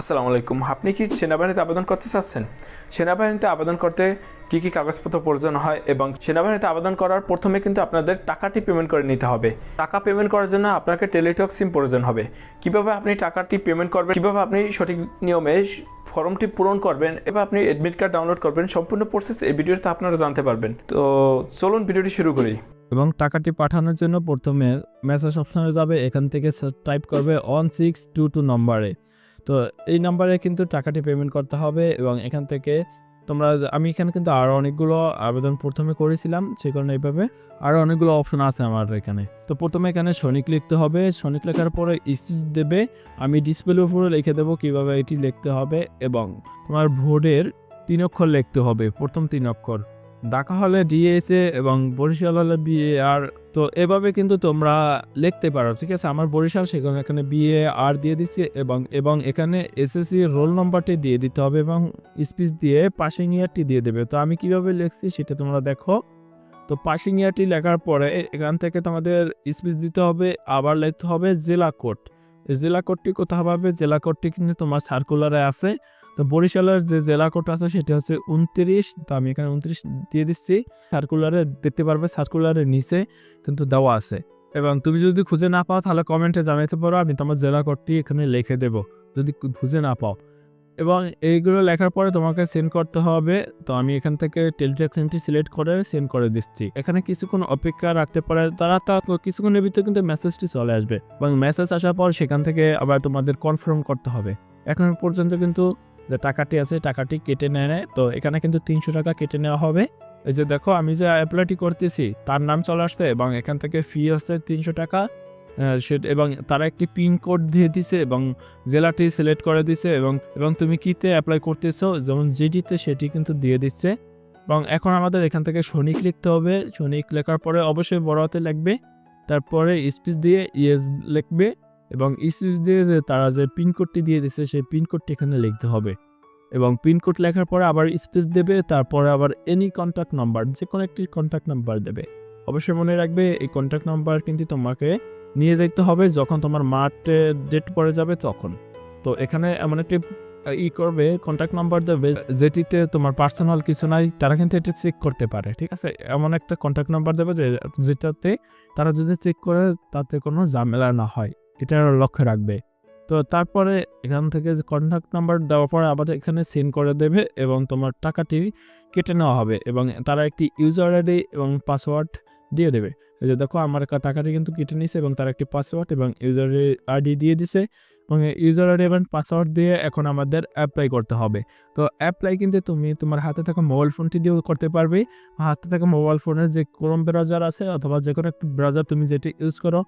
আসসালামু আলাইকুম। আপনি কি সেনাবাহিনীতে আবেদন করতে চাচ্ছেন? সেনাবাহিনীতে আবেদন করতে কি কি কাগজপত্র প্রয়োজন হয় এবং সেনাবাহিনীতে আবেদন করার প্রথমে কিন্তু আপনাদের টাকাটি পেমেন্ট করে নিতে হবে। টাকা পেমেন্ট করার জন্য আপনাকে টেলিটক সিম প্রয়োজন হবে। কীভাবে আপনি টাকাটি পেমেন্ট করবেন, কীভাবে আপনি সঠিক নিয়মে ফর্মটি পূরণ করবেন এবং আপনি অ্যাডমিট কার্ড ডাউনলোড করবেন, সম্পূর্ণ প্রসেস এই ভিডিওতে আপনারা জানতে পারবেন। তো চলুন ভিডিওটি শুরু করি। এবং টাকাটি পাঠানোর জন্য প্রথমে মেসেজ অপশনে যাবে, এখান থেকে টাইপ করবে ওয়ান সিক্স টু টু নম্বরে তো এই নাম্বারে কিন্তু টাকাটি পেমেন্ট করতে হবে এবং এখান থেকে তোমরা আমি এখানে কিন্তু আরও অনেকগুলো আবেদন প্রথমে করেছিলাম, সেই কারণে এইভাবে আরও অনেকগুলো অপশন আছে আমার এখানে। তো প্রথমে এখানে সনিক লিখতে হবে, সনিক লেখার পরে স্টিচ দেবে, আমি ডিসপ্লের উপরে লিখে দেবো কীভাবে এটি লিখতে হবে এবং তোমার ভোটের তিন অক্ষর লিখতে হবে, প্রথম তিন অক্ষর। ঢাকা হলে ডিএসএ এবং বরিশাল হলে বিএ আর, তো এভাবে কিন্তু তোমরা লিখতে পারো, ঠিক আছে? আমার বরিশাল, সেখানে এখানে বিএ আর দিয়ে দিচ্ছি এবং এবং এখানে এসএসসি রোল নম্বরটি দিয়ে দিতে হবে এবং স্পিচ দিয়ে পাসিং ইয়ারটি দিয়ে দেবে। তো আমি কীভাবে লিখছি সেটা তোমরা দেখো। তো পাসিং ইয়ারটি লেখার পরে এখান থেকে তোমাদের স্পিচ দিতে হবে, আবার লিখতে হবে জেলা কোড। জেলা কোডটি কোথাও পাবে? জেলা কোডটি কিন্তু তোমার সার্কুলারে আছে। তো বরিশালের যে জেলা কোড আছে সেটা হচ্ছে উনত্রিশ, তো আমি এখানে উনত্রিশ দিয়ে দিচ্ছি। সার্কুলারে দেখতে পারবে সার্কুলারের নিচে কিন্তু দেওয়া আছে। এবং তুমি যদি খুঁজে না পাও, তাহলে কমেন্টে জানাতে পারো, আমি তোমার জেলা কোডটি এখানে লিখে দেব, যদি খুঁজে না পাও। এবং এইগুলো লেখার পরে তোমাকে সেন্ড করতে হবে, তো আমি এখান থেকে টেলিট্রাকশনটি সিলেক্ট করে সেন্ড করে দিচ্ছি। এখানে কিছুক্ষণ অপেক্ষা রাখতে পারে, তারা তা কিছুক্ষণের ভিতরে কিন্তু মেসেজটি চলে আসবে। এবং মেসেজ আসার পর সেখান থেকে আবার তোমাদের কনফার্ম করতে হবে। এখন পর্যন্ত কিন্তু যে টাকাটি আছে, টাকাটি কেটে নেয় নেয় তো এখানে কিন্তু তিনশো টাকা কেটে নেওয়া হবে। এই যে দেখো, আমি যে অ্যাপ্লাইটি করতেছি, তার নাম চলে আসছে এবং এখান থেকে ফি হচ্ছে তিনশো টাকা। সে- এবং তারা একটি পিন কোড দিয়ে দিছে এবং জেলাটি সিলেক্ট করে দিছে এবং এবং তুমি কিতে অ্যাপ্লাই করতেছো, যেমন জিডিতে সেটি কিন্তু দিয়ে দিচ্ছে। এবং এখন আমাদের এখান থেকে সনিক লিখতে হবে। সনিক লেখার পরে অবশ্যই বড় হাতে লিখবে। তারপরে স্পিচ দিয়ে ইয়েস লিখবে। এবং স্পিচ দিয়ে যে তারা যে পিনকোডটি দিয়ে দিচ্ছে সেই পিনকোডটি এখানে লিখতে হবে। এবং পিনকোড লেখার পরে আবার স্পেস দেবে, তারপরে আবার এনি কন্ট্যাক্ট নাম্বার যে কোনো একটি কন্ট্যাক্ট নাম্বার দেবে। অবশ্যই মনে রাখবে, এই কন্ট্যাক্ট নাম্বার কিন্তু তোমাকে নিয়ে যেতে হবে যখন তোমার মার্টে ডেট পড়ে যাবে তখন। তো এখানে এমন একটি ই করবে কন্ট্যাক্ট নাম্বার দেবে, যেটিতে তোমার পার্সোনাল কিছু নাই, তারা কিন্তু এটা চেক করতে পারে, ঠিক আছে? এমন একটা কন্ট্যাক্ট নাম্বার দেবে যেটাতে তারা যদি চেক করে, তাতে কোনো ঝামেলা না হয়। এটা লক্ষ্য রাখবে। তো তারপরে এখান থেকে যে কন্ট্যাক্ট নাম্বার দেওয়ার পরে আবার এখানে সেন্ড করে দেবে এবং তোমার টাকাটি কেটে নেওয়া হবে এবং তারা একটি ইউজার আইডি এবং পাসওয়ার্ড দিয়ে দেবে। এই যে দেখো, আমার টাকাটি কিন্তু কেটে নিছে এবং তারা একটি পাসওয়ার্ড এবং ইউজার আইডি দিয়ে দিছে এবং ইউজার আইডি এবং পাসওয়ার্ড দিয়ে এখন আমাদের অ্যাপ্লাই করতে হবে। তো অ্যাপ্লাই কিন্তু তুমি তোমার হাতে থাকা মোবাইল ফোনটি দিয়েও করতে পারবে। হাতে থাকা মোবাইল ফোনের যে ক্রোম ব্রাউজার আছে অথবা যে কোনো একটা ব্রাউজার তুমি যেটি ইউজ করো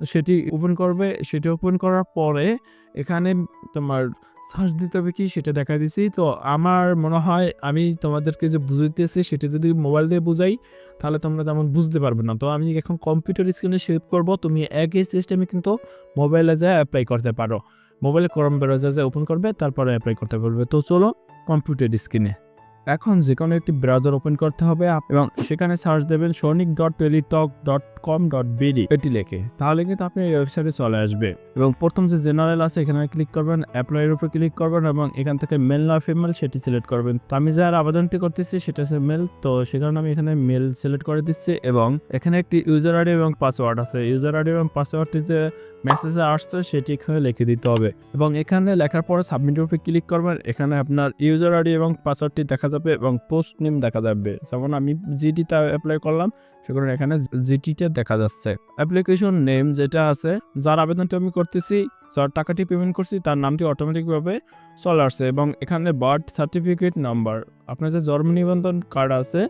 সেটি ওপেন করবে। সেটি ওপেন করার পরে এখানে তোমার সার্চ দিতে হবে কি? সেটা দেখা দিছি। তো আমার মনে হয় আমি তোমাদেরকে যে বুঝাইতেছি সেটা যদি মোবাইল দিয়ে বুঝাই, তাহলে তোমরা তেমন বুঝতে পারবে না। তো আমি এখন কম্পিউটার স্ক্রিনে সেভ করব। তুমি একই সিস্টেমে কিন্তু মোবাইলে যা অ্যাপ্লাই করতে পারো। মোবাইলে ক্রম ব্রাউজার যা ওপেন করবে, তারপরে অ্যাপ্লাই করতে পারবে। তো চলো কম্পিউটার স্ক্রিনে এখন যে কোনো একটি ব্রাউজার ওপেন করতে হবে এবং সেখানে সার্চ দেবেন sonic dot Teletalk dot com dot BD এটি লেখে। তাহলে কিন্তু আপনি এই ওয়েবসাইটে চলে আসবে। এবং প্রথম যে জেনারেল আছে, এখানে ক্লিক করবেন অ্যাপ্লাইয়ের উপর ক্লিক করবেন এবং এখান থেকে মেল না ফিমেল সেটি সিলেক্ট করবেন। তো আমি যার আবেদনটি করতেছি, সেটা হচ্ছে মেল তো সে কারণে আমি এখানে মেল সিলেক্ট করে দিচ্ছি এবং এখানে একটি ইউজার আইডি এবং পাসওয়ার্ড আছে। ইউজার আইডি এবং পাসওয়ার্ডটি যে মেসেজে আসছে, সেটি এখানে লিখে দিতে হবে। এবং এখানে লেখার পরে সাবমিটের উপরে ক্লিক করবেন। এখানে আপনার ইউজার আইডি এবং পাসওয়ার্ডটি দেখা যাবে এবং পোস্ট নেম দেখা যাবে। যেমন আমি জিটিতে অ্যাপ্লাই করলাম, সেখানে এখানে জিটিতে দেখা যাচ্ছে। অ্যাপ্লিকেশন নেম যেটা আছে, যার আবেদনটা আমি করতেছি, যার টাকাটি পেমেন্ট করছি, তার নামটি অটোমেটিকভাবে চলে আসছে এবং এখানে বার্থ সার্টিফিকেট নাম্বার আপনার যে জন্ম নিবন্ধন কার্ড আছে,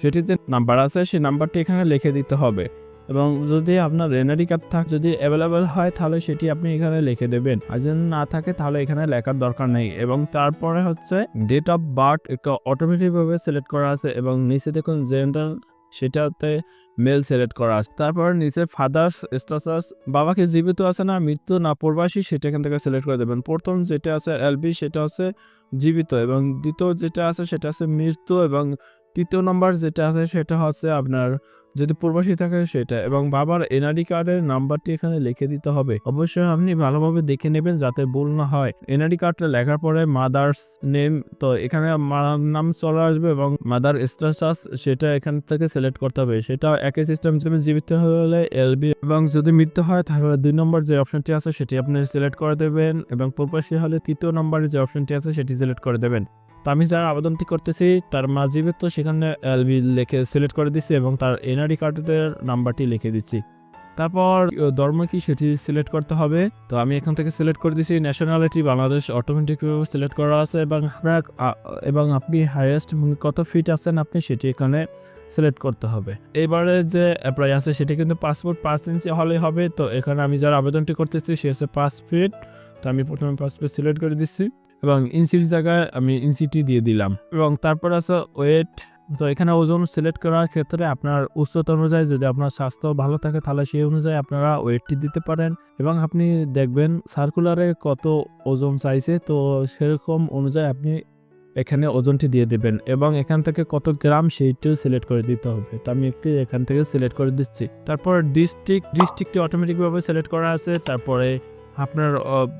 সেটিতে নাম্বার আছে, সেই নাম্বারটি এখানে লিখে দিতে হবে। এবং যদি আপনার রেনারি কার্ড থাক, যদি অ্যাভেলেবেল হয়, তাহলে সেটি আপনি এখানে লিখে দেবেন। আর যদি না থাকে, তাহলে এখানে লেখার দরকার নেই। এবং তারপরে হচ্ছে ডেট অফ বার্থ একটা অটোমেটিকভাবে সিলেক্ট করা আছে এবং নিচে দেখুন জেন্ডার সেটাতে মেল সিলেক্ট করা আছে। তারপর নিচে ফাদার্স স্ট্যাটাস বাবাকে জীবিত আছে না, মৃত্যু না প্রবাসী, সেটা এখান থেকে সিলেক্ট করে দেবেন। প্রথম যেটা আছে এলবি সেটা হচ্ছে জীবিত এবং দ্বিতীয় যেটা আছে, সেটা আছে মৃত্যু এবং তৃতীয় নম্বর যেটা আছে সেটা হচ্ছে আপনার যদি প্রবাসী থাকে সেটা এবং বাবার এনআরডি কার্ডের নাম্বারটি এখানে লিখে দিতে হবে। অবশ্যই আপনি ভালোভাবে দেখে নেবেন যাতে ভুল না হয়। এনআরডি কার্ডটা লেখার পরে মাদার্স নেম তো এখানে নাম চলে আসবে এবং মাদার স্ট্যাটাস সেটা এখান থেকে সিলেক্ট করতে হবে। সেটা একই সিস্টেম হিসেবে জীবিত হলে এলবি এবং যদি মৃত্যু হয় তাহলে দুই নম্বর যে অপশনটি আছে সেটি আপনি সিলেক্ট করে দেবেন এবং প্রবাসী হলে তৃতীয় নম্বরের যে অপশনটি আছে সেটি সিলেক্ট করে দেবেন। তো আমি যারা আবেদনটি করতেছি, তার মা তো সেখানে এলবি লিখে সিলেক্ট করে দিচ্ছি এবং তার এনআরডি কার্ডের নাম্বারটি লিখে দিচ্ছি। তারপর ধর্ম কি সেটি সিলেক্ট করতে হবে? তো আমি এখান থেকে সিলেক্ট করে দিচ্ছি ন্যাশনালিটি বাংলাদেশ অটোমেটিকভাবে সিলেক্ট করা আছে এবং এবং আপনি হাইয়েস্ট কত ফিট আছেন আপনি সেটি এখানে সিলেক্ট করতে হবে। এবারে যে অ্যাপ্লাই আছে সেটি কিন্তু পাসপোর্ট পাঁচ ইঞ্চি হলেই হবে, তো এখানে আমি যারা আবেদনটি করতেছি সে হচ্ছে পাঁচ ফিট তো আমি প্রথমে ফিট সিলেক্ট করে দিচ্ছি। এবং ইঞ্চির জায়গায় আমি ইঞ্চিটি দিয়ে দিলাম। এবং তারপর আছে ওয়েট তো এখানে ওজন সিলেক্ট করার ক্ষেত্রে আপনার উচ্চতা অনুযায়ী যদি আপনার স্বাস্থ্য ভালো থাকে, তাহলে সেই অনুযায়ী আপনারা ওয়েটটি দিতে পারেন। এবং আপনি দেখবেন সার্কুলারে কত ওজন চাইছে, তো সেরকম অনুযায়ী আপনি এখানে ওজনটি দিয়ে দেবেন। এবং এখান থেকে কত গ্রাম সেইটিও সিলেক্ট করে দিতে হবে। তো আমি একটি এখান থেকে সিলেক্ট করে দিচ্ছি। তারপর ডিস্ট্রিক্ট ডিস্ট্রিক্টটি অটোমেটিকভাবে সিলেক্ট করা আছে। তারপরে আপনার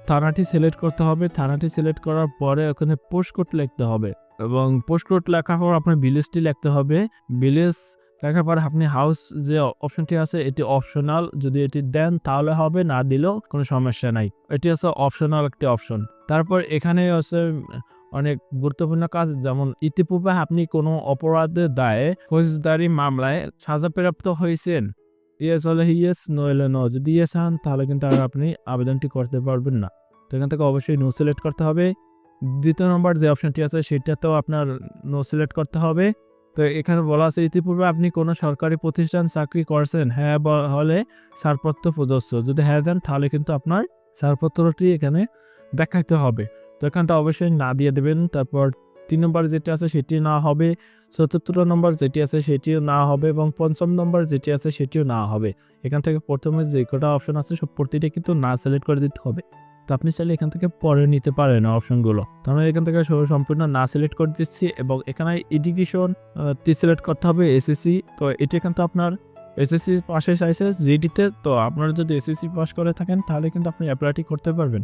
থানাটি সিলেক্ট করতে হবে। থানাটি সিলেক্ট করার পরে ওখানে পোস্ট কোড লিখতে হবে এবং পোস্ট কোড লেখার পর আপনার ভিলেজটি লিখতে হবে। ভিলেজ লেখার পর আপনি হাউস যে অপশনটি আছে, এটি অপশনাল যদি এটি দেন তাহলে হবে, না দিলেও কোনো সমস্যা নাই। এটি হচ্ছে অপশনাল একটি অপশন তারপর এখানে হচ্ছে অনেক গুরুত্বপূর্ণ কাজ, যেমন ইতিপূর্বে আপনি কোনো অপরাধের দায়ে, ফৌজদারি মামলায় সাজাপ্রাপ্ত হয়েছেন। ইয়েস হলে ইয়েস নো হলে নো যদি ইয়েস হন, তাহলে কিন্তু আর আপনি আবেদনটি করতে পারবেন না। তো এখান থেকে অবশ্যই নো সিলেক্ট করতে হবে। দ্বিতীয় নম্বর যে অপশনটি আছে, সেটাতেও আপনার নো সিলেক্ট করতে হবে। তো এখানে বলা আছে, ইতিপূর্বে আপনি কোনো সরকারি প্রতিষ্ঠান চাকরি করছেন হ্যাঁ হলে ছাড়পত্র প্রদর্শ যদি হ্যাঁ দেন, তাহলে কিন্তু আপনার ছাড়পত্রটি এখানে দেখাইতে হবে। তো এখানটা অবশ্যই না দিয়ে দেবেন, তারপর তিন নম্বর যেটি আছে সেটি না হবে, চতুর্থ নম্বর যেটি আছে সেটিও না হবে এবং পঞ্চম নম্বর যেটি আছে সেটিও না হবে। এখান থেকে প্রথমে যে কটা অপশন আছে সব প্রতিটা কিন্তু না সিলেক্ট করে দিতে হবে। তো আপনি চাইলে এখান থেকে পরে নিতে পারেন অপশনগুলো তো আমরা এখান থেকে সম্পূর্ণ না সিলেক্ট করে দিচ্ছি এবং এখানে এডুকেশন টি সিলেক্ট করতে হবে এসএসসি তো এটি কিন্তু আপনার এসএসসি পাশে চাইছে জিডিতে তো। আপনারা যদি এসএসসি পাস করে থাকেন তাহলে কিন্তু আপনি অ্যাপ্লাইটি করতে পারবেন।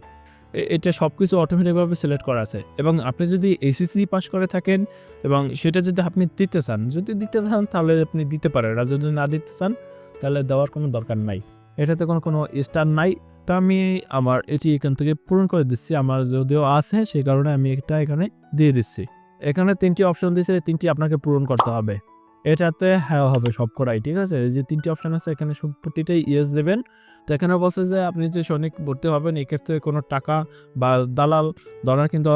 এটা সব কিছু অটোমেটিকভাবে সিলেক্ট করা আছে। এবং আপনি যদি এসএসসি পাস করে থাকেন এবং সেটা যদি আপনি দিতে চান, যদি দিতে চান তাহলে আপনি দিতে পারেন। আর যদি না দিতে চান, তাহলে দেওয়ার কোনো দরকার নাই। এটাতে কোনো কোনো স্টার নাই। তা আমি আমার এটি এখান থেকে পূরণ করে দিচ্ছি। আমার যদিও আছে, সেই কারণে আমি এটা এখানে দিয়ে দিচ্ছি। এখানে তিনটি অপশন দিয়েছে তিনটি আপনাকে পূরণ করতে হবে। এটাতে হ্যাঁ হবে সব করাই, ঠিক আছে? এই যে তিনটি অপশন আছে, এখানে প্রতিটাই ইয়েস দেবেন। তো এখানে বলছে যে আপনি যে সৈনিক ভর্তি হবেন, এক্ষেত্রে কোনো টাকা বা দালাল ধরার কিন্তু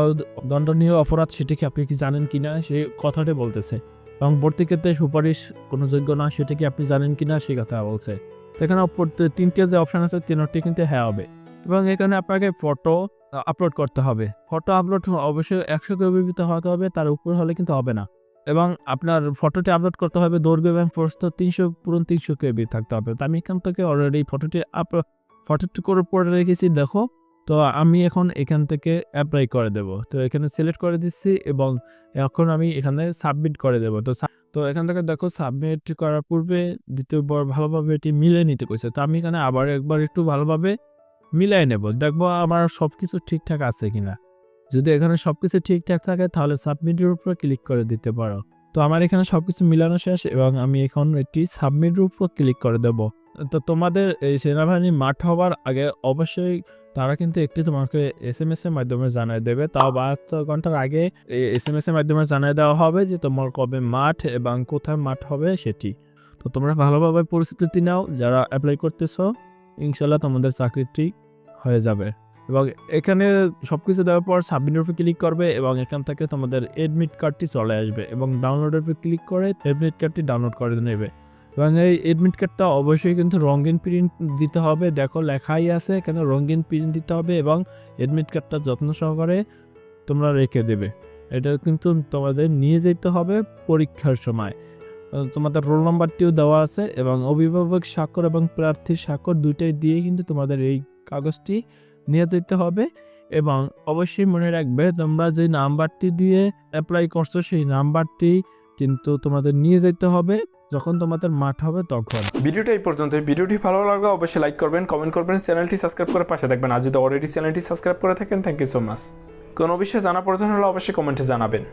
দণ্ডনীয় অপরাধ সেটি কি আপনি কি জানেন কি না সেই কথাটি বলতেছে। এবং ভর্তি ক্ষেত্রে সুপারিশ কোনো যোগ্য না সেটা কি আপনি জানেন কি না সেই কথা বলছে। তো এখানে তিনটে যে অপশন আছে, তিনটি কিন্তু হ্যাঁ হবে। এবং এখানে আপনাকে ফটো আপলোড করতে হবে। ফটো আপলোড অবশ্যই একশো কেবিতে হতে হবে, তার উপর হলে কিন্তু হবে না। এবং আপনার ফটোটি আপলোড করতে হবে দৈর্ঘ্য এবং প্রস্থ তিনশো পুরো তিনশো কেবি থাকতে হবে। তো আমি এখান থেকে অলরেডি ফটোটি আপ ফটোটি করে পরে রেখেছি, দেখো। তো আমি এখন এখান থেকে অ্যাপ্লাই করে দেব। তো এখানে সিলেক্ট করে দিচ্ছি এবং এখন আমি এখানে সাবমিট করে দেব। তো তো এখান থেকে দেখো সাবমিট করার পূর্বে দ্বিতীয়বার ভালোভাবে এটি মিলে নিতে কইছে তো আমি এখানে আবার একবার একটু ভালোভাবে মিলাই নেব। দেখব আমার সব কিছু ঠিকঠাক আছে কিনা। যদি এখানে সব কিছু ঠিকঠাক থাকে, তাহলে সাবমিটের উপর ক্লিক করে দিতে পারো। তো আমার এখানে সব কিছু মিলানো শেষ এবং আমি এখন এটি সাবমিটের উপর ক্লিক করে দেব। তো তোমাদের এই সেনাবাহিনী মাঠ হওয়ার আগে অবশ্যই তারা কিন্তু একটি তোমাকে এস এম এস এর মাধ্যমে জানিয়ে দেবে। তাও বাহাত্তর ঘণ্টার আগে এস এম এস এর মাধ্যমে জানিয়ে দেওয়া হবে যে তোমার কবে মাঠ এবং কোথায় মাঠ হবে সেটি। তো তোমরা ভালোভাবে পরিস্থিতি নাও, যারা অ্যাপ্লাই করতেছো ইনশাল্লাহ তোমাদের চাকরিটি হয়ে যাবে। এবং এখানে সব কিছু দেওয়ার পর সাবমিটের উপর ক্লিক করবে এবং এখান থেকে তোমাদের এডমিট কার্ডটি চলে আসবে এবং ডাউনলোডের উপর ক্লিক করে এডমিট কার্ডটি ডাউনলোড করে নেবে। এবং এই এডমিট কার্ডটা অবশ্যই কিন্তু রঙিন প্রিন্ট দিতে হবে। দেখো লেখাই আছে, এখানে রঙিন প্রিন্ট দিতে হবে এবং এডমিট কার্ডটা যত্ন সহকারে তোমরা রেখে দেবে। এটা কিন্তু তোমাদের নিয়ে যেতে হবে পরীক্ষার সময়। তোমাদের রোল নাম্বারটিও দেওয়া আছে এবং অভিভাবক স্বাক্ষর এবং প্রার্থীর স্বাক্ষর দুইটাই দিয়ে কিন্তু তোমাদের এই কাগজটি নিয়ে যেতে হবে এবং অবশ্যই মনে রাখবে তোমরা যে নাম্বারটি দিয়ে অ্যাপ্লাই করছ, সেই নাম্বারটি কিন্তু তোমাদের নিয়ে যেতে হবে। যখন তোমাদের মাঠ হবে তখন। ভিডিওটা এই পর্যন্ত ভিডিওটি ভালো লাগলে অবশ্যই লাইক করবেন কমেন্ট করবেন চ্যানেলটি সাবস্ক্রাইব করে পাশে থাকবেন। আর যদি অলরেডি চ্যানেলটি সাবস্ক্রাইব করে থাকেন থ্যাংক ইউ সো মাচ কোনো বিষয়ে জানা প্রয়োজন হলে অবশ্যই কমেন্টে জানাবেন।